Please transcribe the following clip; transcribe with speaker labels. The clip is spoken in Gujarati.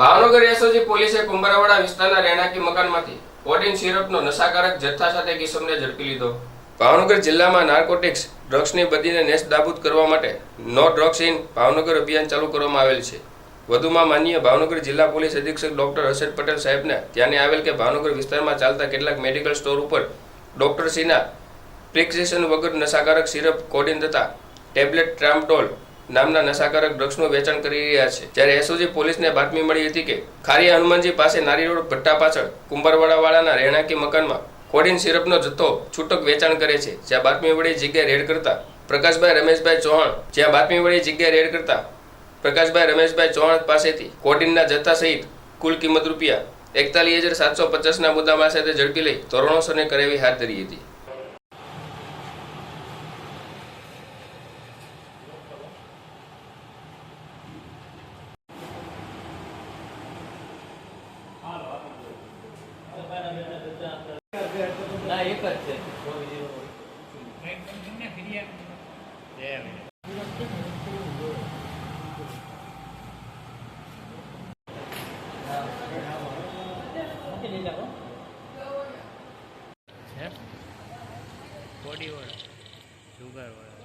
Speaker 1: ભાવનગર એસઓજી પોલીસે કુંભારવાડા વિસ્તારના રહેણાંકી મકાનમાંથી કોડિન સિરપનો નશાકારક જથ્થા સાથે કિસમને ઝડપી લીધો. ભાવનગર જિલ્લામાં નાર્કોટિક્સ ડ્રગ્સની બદીને નેસ્ત નાબૂદ કરવા માટે નો ડ્રગ્સ ઇન ભાવનગર અભિયાન ચાલુ કરવામાં આવેલ છે. વધુમાં માનનીય ભાવનગર જિલ્લા પોલીસ અધિક્ષક ડોક્ટર હર્ષદ પટેલ સાહેબને ધ્યાને આવેલ કે ભાવનગર વિસ્તારમાં ચાલતા કેટલાક મેડિકલ સ્ટોર ઉપર ડોક્ટર સિંહના પ્રિક્સેશન વગર નશાકારક સિરપ, કોડિન તથા ટેબ્લેટ ટ્રામડોલ નામના નશાકારક ડ્રગ્સનું વેચાણ કરી રહ્યા છે. જ્યારે એસઓજી પોલીસને બાતમી મળી હતી કે ખારી હનુમાનજી પાસે નારી રોડ ભટ્ટા પાછળ કુંભારવાડાવાળાના રહેણાંકી મકાનમાં કોડિન સિરપનો જથ્થો છૂટક વેચાણ કરે છે. જ્યાં બાતમી વળી જગ્યાએ રેડ કરતા પ્રકાશભાઈ રમેશભાઈ ચૌહાણ જ્યાં બાતમી વળી જગ્યાએ રેડ કરતા પ્રકાશભાઈ રમેશભાઈ ચૌહાણ પાસેથી કોડિનના જથ્થા સહિત કુલ કિંમત રૂપિયા એકતાલીસ હજાર સાતસો પચાસના મુદ્દામાં સાથે ઝડપી લઈ ધોરણોસરને કરેવી હાથ ધરી હતી.
Speaker 2: ના છે.
Speaker 3: હે કોડીવાળા જુગારવાળા